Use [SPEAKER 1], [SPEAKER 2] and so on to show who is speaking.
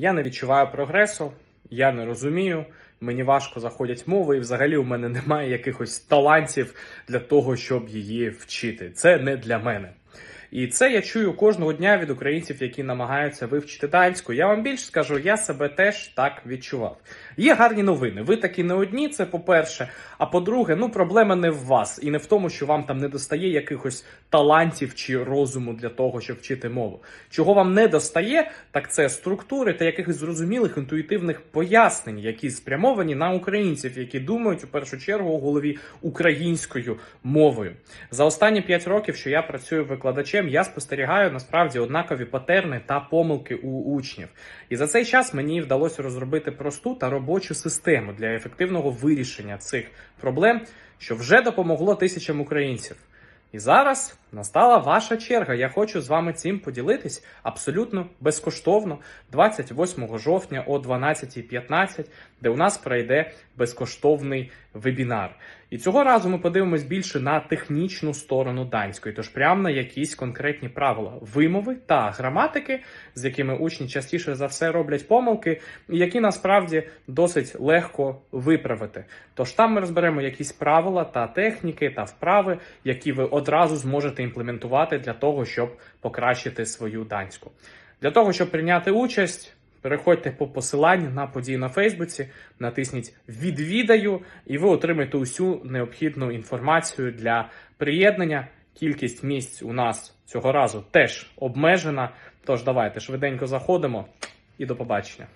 [SPEAKER 1] Я не відчуваю прогресу, я не розумію. Мені важко заходять мови, і взагалі у мене немає якихось талантів для того, щоб її вчити. Це не для мене. І це я чую кожного дня від українців, які намагаються вивчити данську. Я вам більше скажу, я себе теж так відчував. Є гарні новини. Ви такі не одні, це по-перше. А по-друге, ну проблема не в вас і не в тому, що вам там не достає якихось талантів чи розуму для того, щоб вчити мову. Чого вам не достає, так це структури та якихось зрозумілих інтуїтивних пояснень, які спрямовані на українців, які думають у першу чергу у голові українською мовою. За останні 5 років, що я працюю викладачем, я спостерігаю насправді однакові патерни та помилки у учнів. І за цей час мені вдалося розробити просту та робочу систему для ефективного вирішення цих проблем, що вже допомогло тисячам українців. І зараз настала ваша черга. Я хочу з вами цим поділитись абсолютно безкоштовно 28 жовтня о 12.15, де у нас пройде безкоштовний вебінар. І цього разу ми подивимось більше на технічну сторону данської, тож прямо на якісь конкретні правила вимови та граматики, з якими учні частіше за все роблять помилки, і які насправді досить легко виправити. Тож там ми розберемо якісь правила та техніки та вправи, які ви одразу зможете імплементувати для того, щоб покращити свою данську. Для того, щоб прийняти участь. Переходьте по посиланню на події на Фейсбуці, натисніть Відвідаю, і ви отримаєте усю необхідну інформацію для приєднання. Кількість місць у нас цього разу теж обмежена. Тож давайте швиденько заходимо і до побачення.